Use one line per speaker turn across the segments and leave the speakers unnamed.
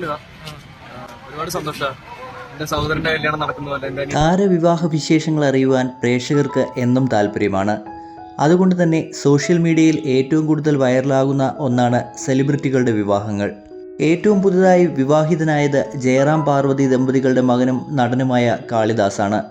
വിവാഹ ഒരുപാട് സഹോദരന്റെ കല്യാണം നടക്കുന്ന പോലെ
താരവിവാഹ വിശേഷങ്ങൾ അറിയുവാൻ പ്രേക്ഷകർക്ക് എന്നും താല്പര്യമാണ്. അതുകൊണ്ട് തന്നെ സോഷ്യൽ മീഡിയയിൽ ഏറ്റവും കൂടുതൽ വൈറലാകുന്ന ഒന്നാണ് സെലിബ്രിറ്റികളുടെ വിവാഹങ്ങൾ. ഏറ്റവും പുതുതായി വിവാഹിതനായത് ജയറാം പാർവതി ദമ്പതികളുടെ മകനും നടനുമായ കാളിദാസാണ്.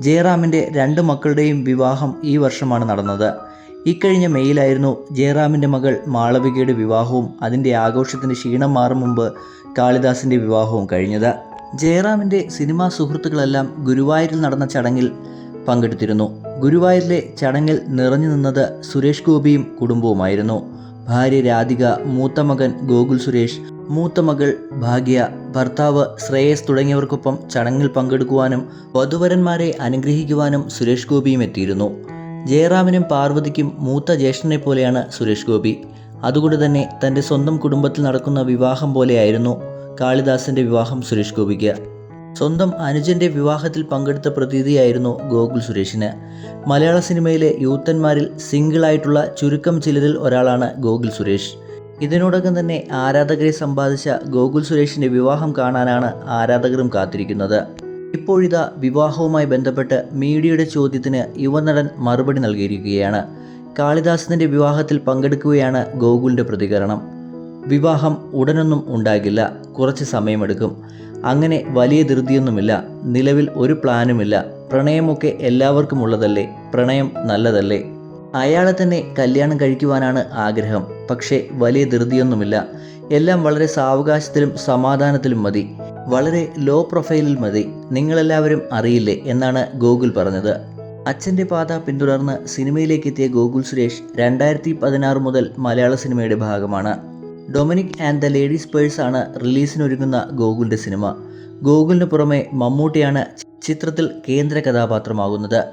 ജയറാമിന്റെ രണ്ട് മക്കളുടെയും വിവാഹം ഈ വർഷമാണ് നടന്നത്. ഇക്കഴിഞ്ഞ മെയ്യിലായിരുന്നു ജയറാമിന്റെ മകൾ മാളവികയുടെ വിവാഹവും അതിന്റെ ആഘോഷത്തിന്റെ ക്ഷീണം മാറും മുമ്പ് കാളിദാസിന്റെ വിവാഹവും കഴിഞ്ഞത്. ജയറാമിന്റെ സിനിമാ സുഹൃത്തുക്കളെല്ലാം ഗുരുവായൂരിൽ നടന്ന ചടങ്ങിൽ പങ്കെടുത്തിരുന്നു. ഗുരുവായൂരിലെ ചടങ്ങിൽ നിറഞ്ഞു നിന്നത് സുരേഷ് ഗോപിയും കുടുംബവുമായിരുന്നു. ഭാര്യ രാധിക മൂത്ത മകൻ ഗോകുൽ സുരേഷ് മൂത്ത മകൾ ഭാഗ്യ ഭർത്താവ് ശ്രേയസ് തുടങ്ങിയവർക്കൊപ്പം ചടങ്ങിൽ പങ്കെടുക്കുവാനും വധുവരന്മാരെ അനുഗ്രഹിക്കുവാനും സുരേഷ് ഗോപിയും എത്തിയിരുന്നു. ജയറാമിനും പാർവതിക്കും മൂത്ത ജ്യേഷ്ഠനെ പോലെയാണ് സുരേഷ് ഗോപി. അതുകൊണ്ട് തന്നെ തന്റെ സ്വന്തം കുടുംബത്തിൽ നടക്കുന്ന വിവാഹം പോലെയായിരുന്നു കാളിദാസിന്റെ വിവാഹം സുരേഷ് ഗോപിക്ക്. സ്വന്തം അനുജന്റെ വിവാഹത്തിൽ പങ്കെടുത്ത പ്രതീതിയായിരുന്നു ഗോകുൽ സുരേഷിന്. മലയാള സിനിമയിലെ യൂത്തന്മാരിൽ സിംഗിളായിട്ടുള്ള ചുരുക്കം ചിലരിൽ ഒരാളാണ് ഗോകുൽ സുരേഷ്. ഇതിനോടകം തന്നെ ആരാധകരെ സമ്പാദിച്ച ഗോകുൽ സുരേഷിന്റെ വിവാഹം കാണാനാണ് ആരാധകരും കാത്തിരിക്കുന്നത്. ഇപ്പോഴിതാ വിവാഹവുമായി ബന്ധപ്പെട്ട് മീഡിയയുടെ ചോദ്യത്തിന് യുവനടൻ മറുപടി നൽകിയിരിക്കുകയാണ്. കാളിദാസന്റെ വിവാഹത്തിൽ പങ്കെടുക്കുകയാണ് ഗോകുലിന്റെ പ്രതികരണം. വിവാഹം ഉടനൊന്നും ഉണ്ടാകില്ല. കുറച്ച് സമയമെടുക്കും. അങ്ങനെ വലിയ ധൃതിയൊന്നുമില്ല. നിലവിൽ ഒരു പ്ലാനുമില്ല. പ്രണയമൊക്കെ എല്ലാവർക്കും ഉള്ളതല്ലേ? പ്രണയം നല്ലതല്ലേ? അയാളെ തന്നെ കല്യാണം കഴിക്കുവാനാണ് ആഗ്രഹം. പക്ഷേ വലിയ ധൃതിയൊന്നുമില്ല. എല്ലാം വളരെ സാവകാശത്തിലും സമാധാനത്തിലും മതി. വളരെ ലോ പ്രൊഫൈലിൽ മതി. നിങ്ങളെല്ലാവരും അറിയില്ലേ എന്നാണ് ഗോകുൽ പറഞ്ഞത്. അച്ഛന്റെ പാത പിന്തുടർന്ന് സിനിമയിലേക്ക് എത്തിയ ഗോകുൽ സുരേഷ് രണ്ടായിരത്തി പതിനാറ് മുതൽ മലയാള സിനിമയുടെ ഭാഗമാണ്. Dominic and the ladies purse ആണ് റിലീസിനൊരുങ്ങുന്ന ഗോകുലിന്റെ സിനിമ. ഗോകുലിന് പുറമെ മമ്മൂട്ടിയാണ് ചിത്രത്തിൽ കേന്ദ്ര കഥാപാത്രമാകുന്നത്.